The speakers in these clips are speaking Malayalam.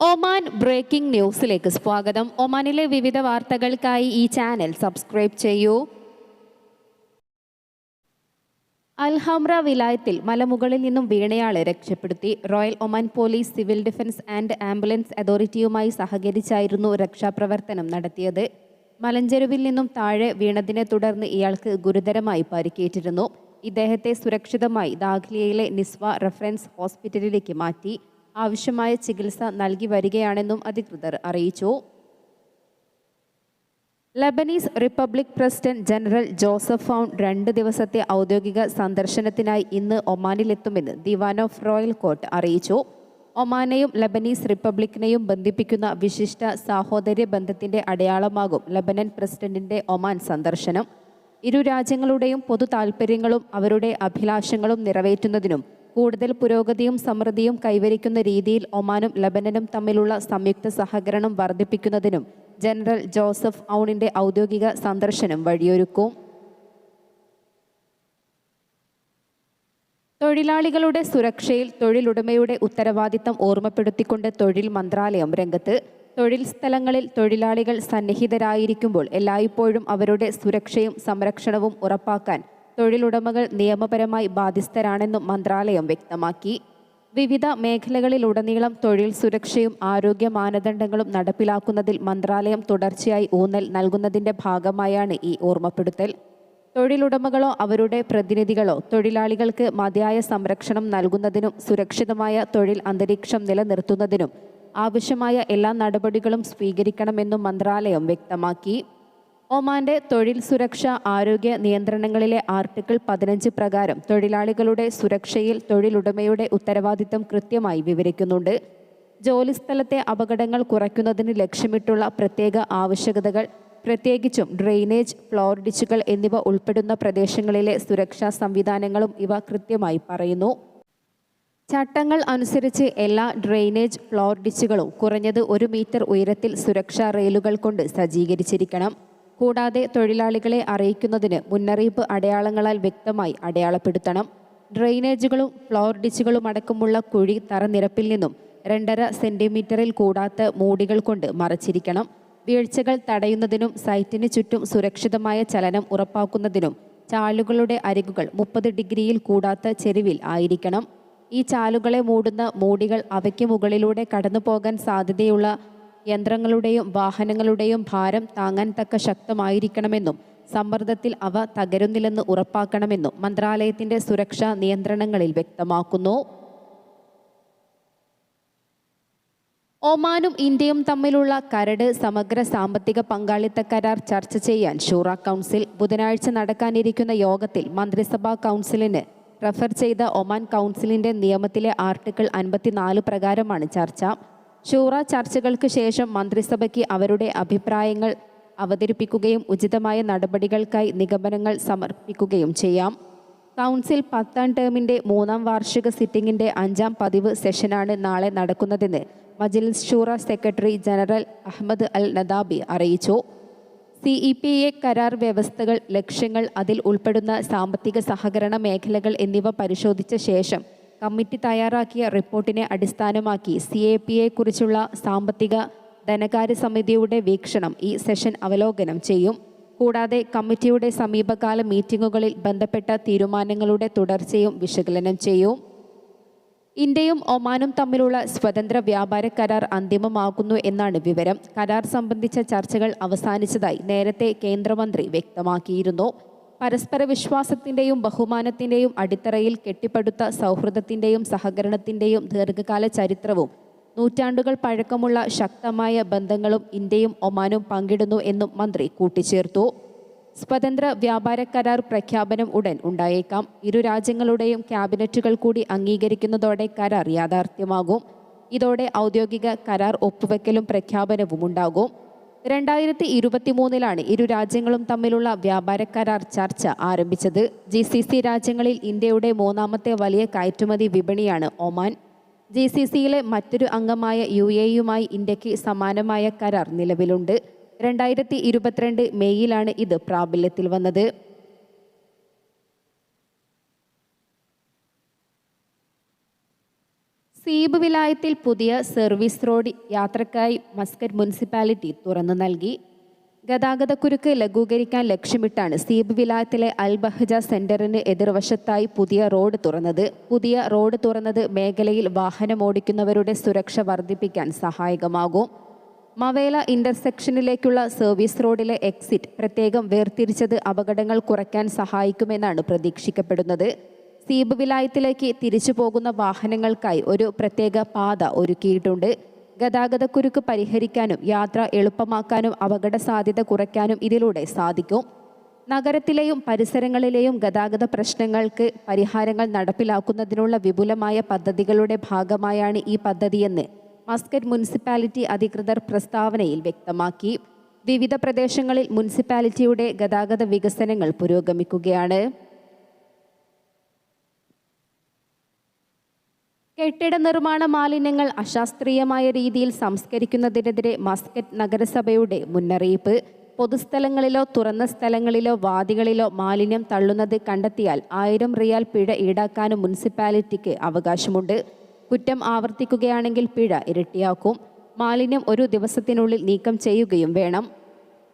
ഒമാൻ ബ്രേക്കിംഗ് ന്യൂസിലേക്ക് സ്വാഗതം. ഒമാനിലെ വിവിധ വാർത്തകൾക്കായി ഈ ചാനൽ സബ്സ്ക്രൈബ് ചെയ്യൂ. അൽഹംറ വിലായത്തിൽ മലമുകളിൽ നിന്നും വീണയാളെ രക്ഷപ്പെടുത്തി. Royal Oman police civil defence and ambulance അതോറിറ്റിയുമായി സഹകരിച്ചായിരുന്നു രക്ഷാപ്രവർത്തനം നടത്തിയത്. മലഞ്ചെരുവിൽ നിന്നും താഴെ വീണതിനെ തുടർന്ന് ഇയാൾക്ക് ഗുരുതരമായി പരിക്കേറ്റിരുന്നു. ഇദ്ദേഹത്തെ സുരക്ഷിതമായി ദാഖ്ലിയയിലെ നിസ്വ റഫറൻസ് ഹോസ്പിറ്റലിലേക്ക് മാറ്റി. ആവശ്യമായ ചികിത്സ നൽകി വരികയാണെന്നും അധികൃതർ അറിയിച്ചു. Lebanese republic president general Joseph Aoun രണ്ട് ദിവസത്തെ ഔദ്യോഗിക സന്ദർശനത്തിനായി ഇന്ന് ഒമാനിലെത്തുമെന്ന് ദിവാൻ ഓഫ് റോയൽ കോർട്ട് അറിയിച്ചു. ഒമാനെയും ലബനീസ് റിപ്പബ്ലിക്കിനെയും ബന്ധിപ്പിക്കുന്ന വിശിഷ്ട സാഹോദര്യ ബന്ധത്തിന്റെ അടയാളമാകും ലബനൻ പ്രസിഡന്റിന്റെ ഒമാൻ സന്ദർശനം. ഇരു രാജ്യങ്ങളുടെയും പൊതു താൽപ്പര്യങ്ങളും അവരുടെ അഭിലാഷങ്ങളും നിറവേറ്റുന്നതിനും കൂടുതൽ പുരോഗതിയും സമൃദ്ധിയും കൈവരിക്കുന്ന രീതിയിൽ ഒമാനും ലബനനും തമ്മിലുള്ള സംയുക്ത സഹകരണം വർദ്ധിപ്പിക്കുന്നതിനും ജനറൽ ജോസഫ് ഔണിന്റെ ഔദ്യോഗിക സന്ദർശനം വഴിയൊരുക്കും. തൊഴിലാളികളുടെ സുരക്ഷയിൽ തൊഴിലുടമയുടെ ഉത്തരവാദിത്തം ഓർമ്മപ്പെടുത്തിക്കൊണ്ട് തൊഴിൽ മന്ത്രാലയം രംഗത്ത് തൊഴിൽ സ്ഥലങ്ങളിൽ തൊഴിലാളികൾ സന്നിഹിതരായിരിക്കുമ്പോൾ എല്ലായ്പ്പോഴും അവരുടെ സുരക്ഷയും സംരക്ഷണവും ഉറപ്പാക്കാൻ തൊഴിലുടമകൾ നിയമപരമായി ബാധ്യസ്ഥരാണെന്നും മന്ത്രാലയം വ്യക്തമാക്കി. വിവിധ മേഖലകളിലുടനീളം തൊഴിൽ സുരക്ഷയും ആരോഗ്യ മാനദണ്ഡങ്ങളും നടപ്പിലാക്കുന്നതിൽ മന്ത്രാലയം തുടർച്ചയായി ഊന്നൽ നൽകുന്നതിന്റെ ഭാഗമായാണ് ഈ ഓർമ്മപ്പെടുത്തൽ. തൊഴിലുടമകളോ അവരുടെ പ്രതിനിധികളോ തൊഴിലാളികൾക്ക് മതിയായ സംരക്ഷണം നൽകുന്നതിനും സുരക്ഷിതമായ തൊഴിൽ അന്തരീക്ഷം നിലനിർത്തുന്നതിനും ആവശ്യമായ എല്ലാ നടപടികളും സ്വീകരിക്കണമെന്നും മന്ത്രാലയം വ്യക്തമാക്കി. ഒമാന്റെ തൊഴിൽ സുരക്ഷ ആരോഗ്യ നിയന്ത്രണങ്ങളിലെ ആർട്ടിക്കിൾ പതിനഞ്ച് പ്രകാരം തൊഴിലാളികളുടെ സുരക്ഷയിൽ തൊഴിലുടമയുടെ ഉത്തരവാദിത്തം കൃത്യമായി വിവരിക്കുന്നുണ്ട്. ജോലിസ്ഥലത്തെ അപകടങ്ങൾ കുറയ്ക്കുന്നതിന് ലക്ഷ്യമിട്ടുള്ള പ്രത്യേക ആവശ്യകതകൾ പ്രത്യേകിച്ചും ഡ്രെയിനേജ് ഫ്ലോർ ഡിച്ചുകൾ എന്നിവ ഉൾപ്പെടുന്ന പ്രദേശങ്ങളിലെ സുരക്ഷാ സംവിധാനങ്ങളും ഇവ കൃത്യമായി പറയുന്നു. ചട്ടങ്ങൾ അനുസരിച്ച് എല്ലാ ഡ്രെയിനേജ് ഫ്ലോർ ഡിച്ചുകളും കുറഞ്ഞത് ഒരു മീറ്റർ ഉയരത്തിൽ സുരക്ഷാ റെയിലുകൾ കൊണ്ട് സജ്ജീകരിച്ചിരിക്കണം. കൂടാതെ തൊഴിലാളികളെ അറിയിക്കുന്നതിന് മുന്നറിയിപ്പ് അടയാളങ്ങളാൽ വ്യക്തമായി അടയാളപ്പെടുത്തണം. ഡ്രെയിനേജുകളും ഫ്ലോർ ഡിച്ചുകളും അടക്കമുള്ള കുഴി തറനിരപ്പിൽ നിന്നും രണ്ടര സെന്റിമീറ്ററിൽ കൂടാത്ത മൂടികൾ കൊണ്ട് മറച്ചിരിക്കണം. വീഴ്ചകൾ തടയുന്നതിനും സൈറ്റിന് ചുറ്റും സുരക്ഷിതമായ ചലനം ഉറപ്പാക്കുന്നതിനും ചാലുകളുടെ അരികുകൾ മുപ്പത് ഡിഗ്രിയിൽ കൂടാത്ത ചെരിവിൽ ആയിരിക്കണം. ഈ ചാലുകളെ മൂടുന്ന മൂടികൾ അവയ്ക്ക് മുകളിലൂടെ കടന്നു പോകാൻ സാധ്യതയുള്ള യന്ത്രങ്ങളുടെയും വാഹനങ്ങളുടെയും ഭാരം താങ്ങാൻ തക്ക ശക്തമായിരിക്കണമെന്നും സമ്മർദ്ദത്തിൽ അവ തകരുന്നില്ലെന്ന് ഉറപ്പാക്കണമെന്നും മന്ത്രാലയത്തിന്റെ സുരക്ഷാ നിയന്ത്രണങ്ങളിൽ വ്യക്തമാക്കുന്നു. ഒമാനും ഇന്ത്യയും തമ്മിലുള്ള കരട് സമഗ്ര സാമ്പത്തിക പങ്കാളിത്ത കരാർ ചർച്ച ചെയ്യാൻ ഷൂറ കൗൺസിൽ ബുധനാഴ്ച നടക്കാനിരിക്കുന്ന യോഗത്തിൽ മന്ത്രിസഭാ കൗൺസിലിന് റഫർ ചെയ്ത ഒമാൻ കൗൺസിലിന്റെ നിയമത്തിലെ ആർട്ടിക്കിൾ അൻപത്തിനാല് പ്രകാരമാണ് ചർച്ച. ഷൂറ ചർച്ചകൾക്ക് ശേഷം മന്ത്രിസഭയ്ക്ക് അവരുടെ അഭിപ്രായങ്ങൾ അവതരിപ്പിക്കുകയും ഉചിതമായ നടപടികൾക്കായി നിഗമനങ്ങൾ സമർപ്പിക്കുകയും ചെയ്യാം. കൗൺസിൽ പത്താം ടേമിന്റെ മൂന്നാം വാർഷിക സിറ്റിംഗിന്റെ അഞ്ചാം പതിവ് സെഷനാണ് നാളെ നടക്കുന്നതെന്ന് Majlis Shura secretary general Ahmed al Nadabi അറിയിച്ചു. സി ഇ പി എ കരാർ വ്യവസ്ഥകൾ ലക്ഷ്യങ്ങൾ അതിൽ ഉൾപ്പെടുന്ന സാമ്പത്തിക സഹകരണ മേഖലകൾ എന്നിവ പരിശോധിച്ച ശേഷം കമ്മിറ്റി തയ്യാറാക്കിയ റിപ്പോർട്ടിനെ അടിസ്ഥാനമാക്കി സി എ പി എക്കുറിച്ചുള്ള സാമ്പത്തിക ധനകാര്യ സമിതിയുടെ വീക്ഷണം ഈ സെഷൻ അവലോകനം ചെയ്യും. കൂടാതെ കമ്മിറ്റിയുടെ സമീപകാല മീറ്റിംഗുകളിൽ ബന്ധപ്പെട്ട തീരുമാനങ്ങളുടെ തുടർച്ചയും വിശകലനം ചെയ്യും. ഇന്ത്യയും ഒമാനും തമ്മിലുള്ള സ്വതന്ത്ര വ്യാപാര കരാർ അന്തിമമാകുന്നു എന്നാണ് വിവരം. കരാർ സംബന്ധിച്ച ചർച്ചകൾ അവസാനിച്ചതായി നേരത്തെ കേന്ദ്രമന്ത്രി വ്യക്തമാക്കിയിരുന്നു. പരസ്പര വിശ്വാസത്തിന്റെയും ബഹുമാനത്തിന്റെയും അടിത്തറയിൽ കെട്ടിപ്പടുത്ത സൗഹൃദത്തിന്റെയും സഹകരണത്തിന്റെയും ദീർഘകാല ചരിത്രവും നൂറ്റാണ്ടുകൾ പഴക്കമുള്ള ശക്തമായ ബന്ധങ്ങളും ഇന്ത്യയും ഒമാനും പങ്കിടുന്നു എന്നും മന്ത്രി കൂട്ടിച്ചേർത്തു. സ്വതന്ത്ര വ്യാപാര കരാർ പ്രഖ്യാപനം ഉടൻ ഉണ്ടായേക്കാം. ഇരു രാജ്യങ്ങളുടെയും ക്യാബിനറ്റുകൾ കൂടി അംഗീകരിക്കുന്നതോടെ കരാർ യാഥാർത്ഥ്യമാകും. ഇതോടെ ഔദ്യോഗിക കരാർ ഒപ്പുവെക്കലും പ്രഖ്യാപനവും ഉണ്ടാകും രണ്ടായിരത്തി ഇരുപത്തിമൂന്നിലാണ് ഇരു രാജ്യങ്ങളും തമ്മിലുള്ള വ്യാപാര കരാർ ചർച്ച ആരംഭിച്ചത്. ജി സി സി രാജ്യങ്ങളിൽ ഇന്ത്യയുടെ മൂന്നാമത്തെ വലിയ കയറ്റുമതി വിപണിയാണ് ഒമാൻ. ജി സി സിയിലെ മറ്റൊരു അംഗമായ യു എയുമായി ഇന്ത്യയ്ക്ക് സമാനമായ കരാർ നിലവിലുണ്ട്. രണ്ടായിരത്തി ഇരുപത്തിരണ്ട് മെയ്യിലാണ് ഇത് പ്രാബല്യത്തിൽ വന്നത്. സീബ് വിലായത്തിൽ പുതിയ സർവീസ് റോഡ് യാത്രക്കായി മസ്കറ്റ് മുനിസിപ്പാലിറ്റി തുറന്നു നൽകി. ഗതാഗതക്കുരുക്ക് ലഘൂകരിക്കാൻ ലക്ഷ്യമിട്ടാണ് സീബ് വിലായത്തിലെ അൽ ബഹജ സെന്ററിന് എതിർവശത്തായി പുതിയ റോഡ് തുറന്നത്. പുതിയ റോഡ് തുറന്നത് മേഖലയിൽ വാഹനമോടിക്കുന്നവരുടെ സുരക്ഷ വർദ്ധിപ്പിക്കാൻ സഹായകമാകും. മവേല ഇന്റർസെക്ഷനിലേക്കുള്ള സർവീസ് റോഡിലെ എക്സിറ്റ് പ്രത്യേകം വേർതിരിച്ചത് അപകടങ്ങൾ കുറയ്ക്കാൻ സഹായിക്കുമെന്നാണ് പ്രതീക്ഷിക്കപ്പെടുന്നത്. സീബ് വിലായത്തിലേക്ക് തിരിച്ചു പോകുന്ന വാഹനങ്ങൾക്കായി ഒരു പ്രത്യേക പാത ഒരുക്കിയിട്ടുണ്ട്. ഗതാഗതക്കുരുക്ക് പരിഹരിക്കാനും യാത്ര എളുപ്പമാക്കാനും അപകട സാധ്യത കുറയ്ക്കാനും ഇതിലൂടെ സാധിക്കും. നഗരത്തിലെയും പരിസരങ്ങളിലെയും ഗതാഗത പ്രശ്നങ്ങൾക്ക് പരിഹാരങ്ങൾ നടപ്പിലാക്കുന്നതിനുള്ള വിപുലമായ പദ്ധതികളുടെ ഭാഗമായാണ് ഈ പദ്ധതിയെന്ന് മസ്കറ്റ് മുനിസിപ്പാലിറ്റി അധികൃതർ പ്രസ്താവനയിൽ വ്യക്തമാക്കി. വിവിധ പ്രദേശങ്ങളിൽ മുനിസിപ്പാലിറ്റിയുടെ ഗതാഗത വികസനങ്ങൾ പുരോഗമിക്കുകയാണ്. കെട്ടിട നിർമ്മാണ മാലിന്യങ്ങൾ അശാസ്ത്രീയമായ രീതിയിൽ സംസ്കരിക്കുന്നതിനെതിരെ മസ്കറ്റ് നഗരസഭയുടെ മുന്നറിയിപ്പ്. പൊതുസ്ഥലങ്ങളിലോ തുറന്ന സ്ഥലങ്ങളിലോ വാദികളിലോ മാലിന്യം തള്ളുന്നത് കണ്ടെത്തിയാൽ ആയിരം റിയാൽ പിഴ ഈടാക്കാനും മുനിസിപ്പാലിറ്റിക്ക് അവകാശമുണ്ട്. കുറ്റം ആവർത്തിക്കുകയാണെങ്കിൽ പിഴ ഇരട്ടിയാക്കും. മാലിന്യം ഒരു ദിവസത്തിനുള്ളിൽ നീക്കം ചെയ്യുകയും വേണം.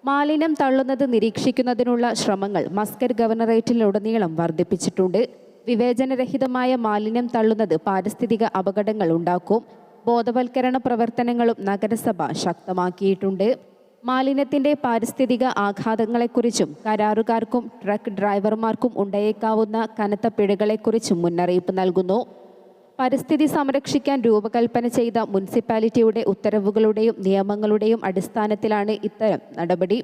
മാലിന്യം തള്ളുന്നത് നിരീക്ഷിക്കുന്നതിനുള്ള ശ്രമങ്ങൾ മസ്കറ്റ് ഗവർണറേറ്റിലുടനീളം വർദ്ധിപ്പിച്ചിട്ടുണ്ട്. വിവേചനരഹിതമായ മാലിന്യം തള്ളുന്നത് പാരിസ്ഥിതിക അപകടങ്ങൾ ഉണ്ടാക്കും. ബോധവൽക്കരണ പ്രവർത്തനങ്ങളും നഗരസഭ ശക്തമാക്കിയിട്ടുണ്ട്. മാലിന്യത്തിന്റെ പാരിസ്ഥിതിക ആഘാതങ്ങളെക്കുറിച്ചും കരാറുകാർക്കും ട്രക്ക് ഡ്രൈവർമാർക്കും ഉണ്ടായേക്കാവുന്ന കനത്ത പിഴകളെക്കുറിച്ചും മുന്നറിയിപ്പ് നൽകുന്നു. പരിസ്ഥിതി സംരക്ഷിക്കാൻ രൂപകൽപ്പന ചെയ്ത മുനിസിപ്പാലിറ്റിയുടെ ഉത്തരവുകളുടെയും നിയമങ്ങളുടെയും അടിസ്ഥാനത്തിലാണ് ഇത്തരം നടപടി.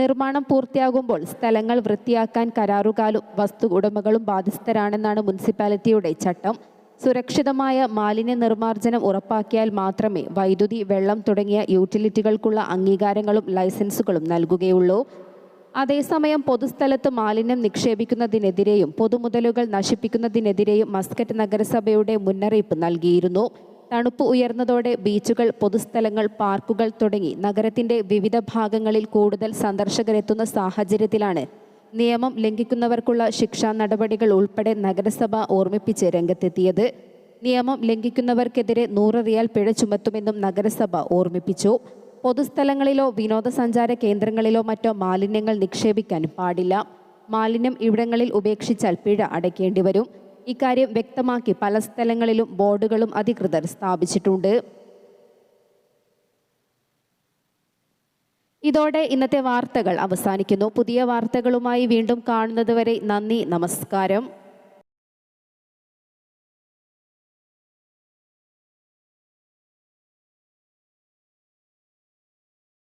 നിർമ്മാണം പൂർത്തിയാകുമ്പോൾ സ്ഥലങ്ങൾ വൃത്തിയാക്കാൻ കരാറുകാലും വസ്തു ഉടമകളും ബാധ്യസ്ഥരാണെന്നാണ് മുനിസിപ്പാലിറ്റിയുടെ ചട്ടം. സുരക്ഷിതമായ മാലിന്യ നിർമ്മാർജനം ഉറപ്പാക്കിയാൽ മാത്രമേ വൈദ്യുതി വെള്ളം തുടങ്ങിയ യൂട്ടിലിറ്റികൾക്കുള്ള അംഗീകാരങ്ങളും ലൈസൻസുകളും നൽകുകയുള്ളൂ. അതേസമയം പൊതുസ്ഥലത്ത് മാലിന്യം നിക്ഷേപിക്കുന്നതിനെതിരെയും പൊതുമുതലുകൾ നശിപ്പിക്കുന്നതിനെതിരെയും മസ്കറ്റ് നഗരസഭയുടെ മുന്നറിയിപ്പ് നൽകിയിരുന്നു. തണുപ്പ് ഉയർന്നതോടെ ബീച്ചുകൾ പൊതുസ്ഥലങ്ങൾ പാർക്കുകൾ തുടങ്ങി നഗരത്തിന്റെ വിവിധ ഭാഗങ്ങളിൽ കൂടുതൽ സന്ദർശകരെത്തുന്ന സാഹചര്യത്തിലാണ്. നിയമം ലംഘിക്കുന്നവർക്കുള്ള ശിക്ഷാ നടപടികൾ ഉൾപ്പെടെ നഗരസഭ ഓർമ്മിപ്പിച്ച് രംഗത്തെത്തിയത്. നിയമം ലംഘിക്കുന്നവർക്കെതിരെ നൂറ് റിയാൽ പിഴ ചുമത്തുമെന്നും നഗരസഭ ഓർമ്മിപ്പിച്ചു. പൊതുസ്ഥലങ്ങളിലോ വിനോദസഞ്ചാര കേന്ദ്രങ്ങളിലോ മറ്റോ മാലിന്യങ്ങൾ നിക്ഷേപിക്കാൻ പാടില്ല. മാലിന്യം ഇവിടങ്ങളിൽ ഉപേക്ഷിച്ചാൽ പിഴ അടയ്ക്കേണ്ടി വരും. ഇക്കാര്യം വ്യക്തമാക്കി പല സ്ഥലങ്ങളിലും ബോർഡുകളും അധികൃതർ സ്ഥാപിച്ചിട്ടുണ്ട്. ഇതോടെ ഇന്നത്തെ വാർത്തകൾ അവസാനിക്കുന്നു. പുതിയ വാർത്തകളുമായി വീണ്ടും കാണുന്നതുവരെ നന്ദി നമസ്കാരം.